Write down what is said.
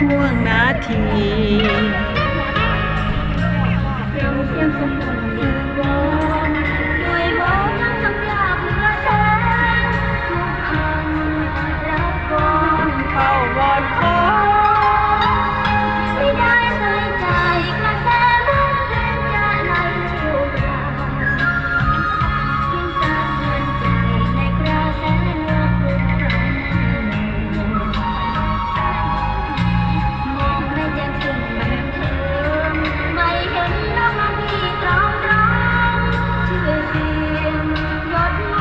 ห่วงนาที Not